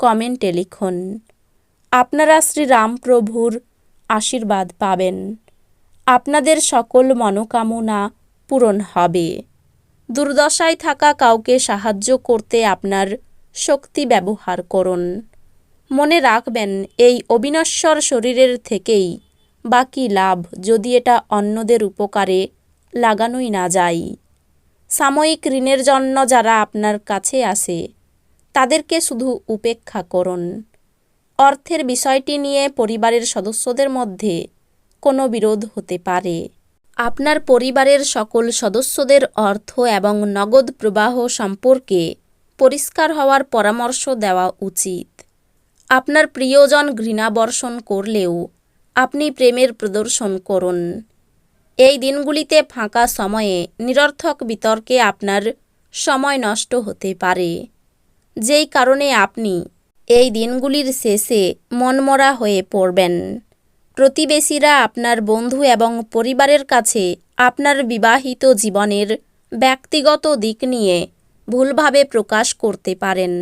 কমেন্টে লিখুন, আপনারা শ্রীরামপ্রভুর আশীর্বাদ পাবেন। আপনাদের সকল মনোকামনা পূরণ হবে। দুর্দশায় থাকা কাউকে সাহায্য করতে আপনার শক্তি ব্যবহার করুন। মনে রাখবেন, এই অবিনশ্বর শরীরের থেকেই বাকি লাভ যদি এটা অন্যদের উপকারে লাগানোই না যায়। সাময়িক ঋণের জন্য যারা আপনার কাছে আসে তাদেরকে শুধু উপেক্ষা করুন। অর্থের বিষয়টি নিয়ে পরিবারের সদস্যদের মধ্যে কোনো বিরোধ হতে পারে। আপনার পরিবারের সকল সদস্যদের অর্থ এবং নগদ প্রবাহ সম্পর্কে পরিষ্কার হওয়ার পরামর্শ দেওয়া উচিত। আপনার প্রিয়জন ঘৃণা বর্ষণ করলেও আপনি প্রেমের প্রদর্শন করুন। এই দিনগুলিতে ফাঁকা সময়ে নিরর্থক বিতর্কে আপনার সময় নষ্ট হতে পারে। যেই কারণে আপনি এই দিনগুলির শেষে মনমরা হয়ে পড়বেন। প্রতিবেশীরা আপনার বন্ধু এবং পরিবারের কাছে আপনার বিবাহিত জীবনের ব্যক্তিগত দিক নিয়ে ভুলভাবে প্রকাশ করতে পারেন।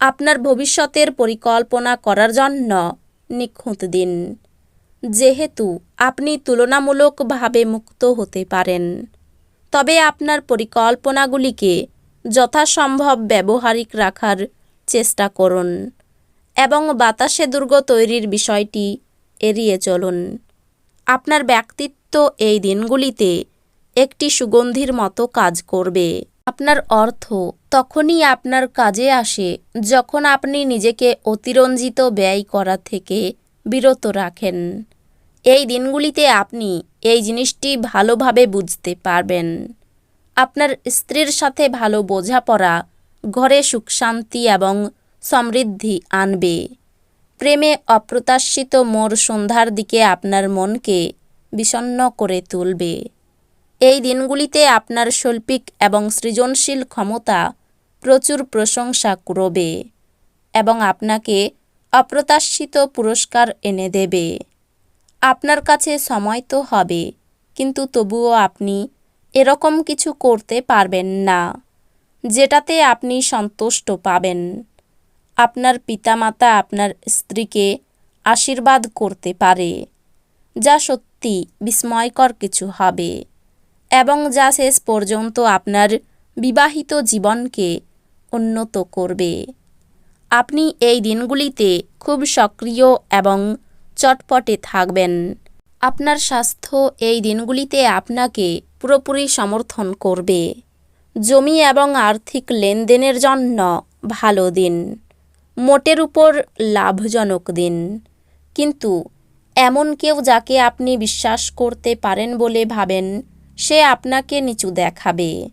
আপনার ভবিষ্যতের পরিকল্পনা করার জন্য নিখুঁত দিন। যেহেতু আপনি তুলনামূলকভাবে মুক্ত হতে পারেন, তবে আপনার পরিকল্পনাগুলিকে যথাসম্ভব ব্যবহারিক রাখার চেষ্টা করুন এবং বাতাসে দুর্গ তৈরির বিষয়টি এড়িয়ে চলুন। আপনার ব্যক্তিত্ব এই দিনগুলিতে একটি সুগন্ধির মতো কাজ করবে। আপনার অর্থ তখনই আপনার কাজে আসে যখন আপনি নিজেকে অতিরঞ্জিত ব্যয় করা থেকে বিরত রাখেন। এই দিনগুলিতে আপনি এই জিনিসটি ভালোভাবে বুঝতে পারবেন। আপনার স্ত্রীর সাথে ভালো বোঝাপড়া, ঘরে সুখ শান্তি এবং সমৃদ্ধি আনবে। প্রেমে অপ্রত্যাশিত মোর সন্ধ্যার দিকে আপনার মনকে বিষণ্ন করে তুলবে। এই দিনগুলিতে আপনার শৈল্পিক এবং সৃজনশীল ক্ষমতা প্রচুর প্রশংসা করবে এবং আপনাকে অপ্রত্যাশিত পুরস্কার এনে দেবে। আপনার কাছে সময় তো হবে, কিন্তু তবুও আপনি এরকম কিছু করতে পারবেন না, যেটাতে আপনি সন্তুষ্ট পাবেন। আপনার পিতামাতা আপনার স্ত্রীকে আশীর্বাদ করতে পারে, যা সত্যি বিস্ময়কর কিছু হবে এবং যা শেষ পর্যন্ত আপনার বিবাহিত জীবনকে উন্নত করবে। আপনি এই দিনগুলিতে খুব সক্রিয় এবং চটপটে থাকবেন। আপনার স্বাস্থ্য এই দিনগুলিতে আপনাকে পুরোপুরি সমর্থন করবে। জমি এবং আর্থিক লেনদেনের জন্য ভালো দিন। মোটের উপর লাভজনক দিন। কিন্তু এমন কেউ যাকে আপনি বিশ্বাস করতে পারেন বলে ভাবেন, সে আপনাকে নিচু দেখাবে।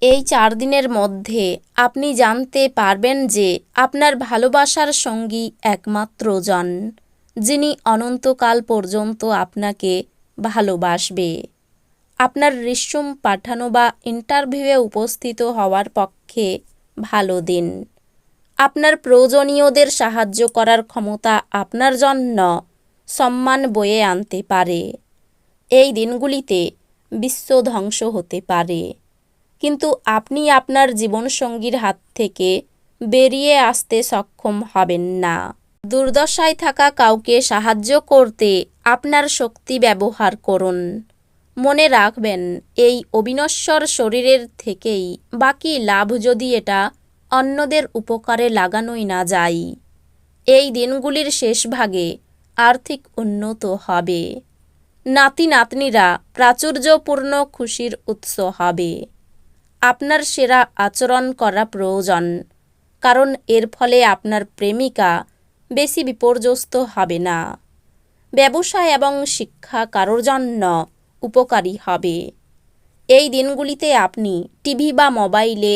এই চার দিনের মধ্যে আপনি জানতে পারবেন যে আপনার ভালোবাসার সঙ্গী একমাত্র জন, যিনি অনন্তকাল পর্যন্ত আপনাকে ভালোবাসবে। আপনার রিস্যুম পাঠানো বা ইন্টারভিউয়ে উপস্থিত হওয়ার পক্ষে ভালো দিন। আপনার প্রয়োজনীয়দের সাহায্য করার ক্ষমতা আপনার জন্য সম্মান বয়ে আনতে পারে। এই দিনগুলিতে বিশ্ব ধ্বংস হতে পারে। কিন্তু আপনি আপনার জীবনসঙ্গীর হাত থেকে বেরিয়ে আসতে সক্ষম হবেন না। দুর্দশায় থাকা কাউকে সাহায্য করতে আপনার শক্তি ব্যবহার করুন। মনে রাখবেন, এই অবিনশ্বর শরীরের থেকেই বাকি লাভ যদি এটা অন্যদের উপকারে লাগানোই না যায়। এই দিনগুলির শেষ ভাগে আর্থিক উন্নত হবে। নাতি নাতনিরা প্রাচুর্যপূর্ণ খুশির উৎস হবে। আপনার সেরা আচরণ করা প্রয়োজন, কারণ এর ফলে আপনার প্রেমিকা বেশি বিপর্যস্ত হবে না। ব্যবসা এবং শিক্ষা কারোর জন্য উপকারী হবে। এই দিনগুলিতে আপনি টিভি বা মোবাইলে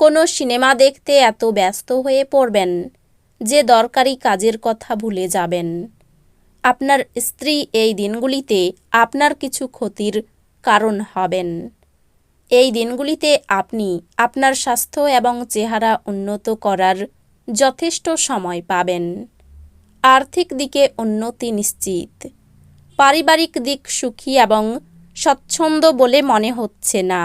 কোনো সিনেমা দেখতে এত ব্যস্ত হয়ে পড়বেন যে দরকারি কাজের কথা ভুলে যাবেন। আপনার স্ত্রী এই দিনগুলিতে আপনার কিছু ক্ষতির কারণ হবেন। এই দিনগুলিতে আপনি আপনার স্বাস্থ্য এবং চেহারা উন্নত করার যথেষ্ট সময় পাবেন। আর্থিক দিকে উন্নতি নিশ্চিত। পারিবারিক দিক সুখী এবং স্বচ্ছন্দ বলে মনে হচ্ছে না।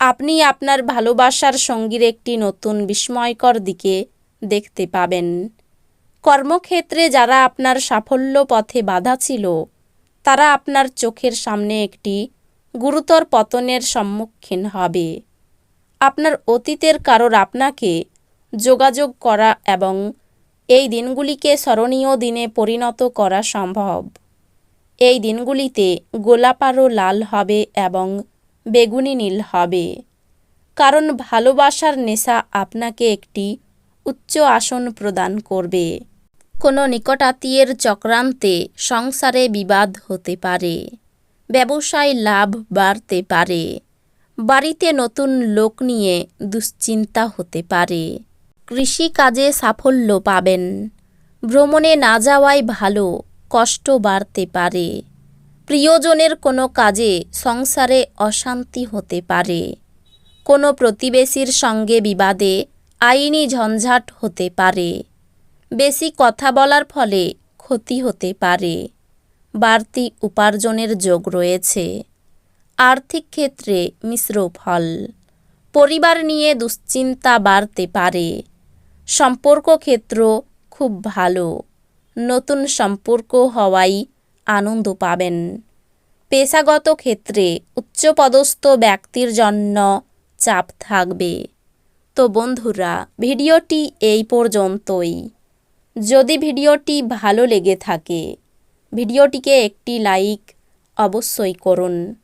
আপনি আপনার ভালোবাসার সঙ্গীর একটি নতুন বিস্ময়কর দিকে দেখতে পাবেন। কর্মক্ষেত্রে যারা আপনার সাফল্য পথে বাধা ছিল, তারা আপনার চোখের সামনে একটি গুরুতর পতনের সম্মুখীন হবে। আপনার অতীতের কারোর আপনাকে যোগাযোগ করা এবং এই দিনগুলিকে স্মরণীয় দিনে পরিণত করা সম্ভব। এই দিনগুলিতে গোলাপ আরও লাল হবে এবং বেগুনি নীল হবে। কারণ ভালোবাসার নেশা আপনাকে একটি উচ্চ আসন প্রদান করবে। কোনো নিকটাত্মীয়ের চক্রান্তে সংসারে বিবাদ হতে পারে। ব্যবসায় লাভ বাড়তে পারে। বাড়িতে নতুন লোক নিয়ে দুশ্চিন্তা হতে পারে। কৃষিকাজে সাফল্য পাবেন। ভ্রমণে না যাওয়াই ভালো। কষ্ট বাড়তে পারে। প্রিয়জনের কোনো কাজে সংসারে অশান্তি হতে পারে। কোনো প্রতিবেশীর সঙ্গে বিবাদে আইনি ঝঞ্ঝাট হতে পারে। বেশি কথা বলার ফলে ক্ষতি হতে পারে। বাড়তি উপার্জনের যোগ রয়েছে। আর্থিক ক্ষেত্রে মিশ্র ফল। পরিবার নিয়ে দুশ্চিন্তা বাড়তে পারে। সম্পর্ক ক্ষেত্র খুব ভালো। নতুন সম্পর্ক হওয়ায় আনন্দ পাবেন। পেশাগত ক্ষেত্রে উচ্চপদস্থ ব্যক্তির জন্য চাপ থাকবে। তো বন্ধুরা, ভিডিওটি এই পর্যন্তই। যদি ভিডিওটি ভালো লেগে থাকে, ভিডিওটিকে একটি লাইক অবশ্যই করুন।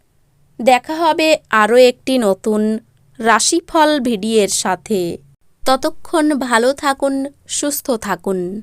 দেখা হবে আরও একটি নতুন রাশিফল ভিডিওর সাথে। ততক্ষণ ভালো থাকুন, সুস্থ থাকুন।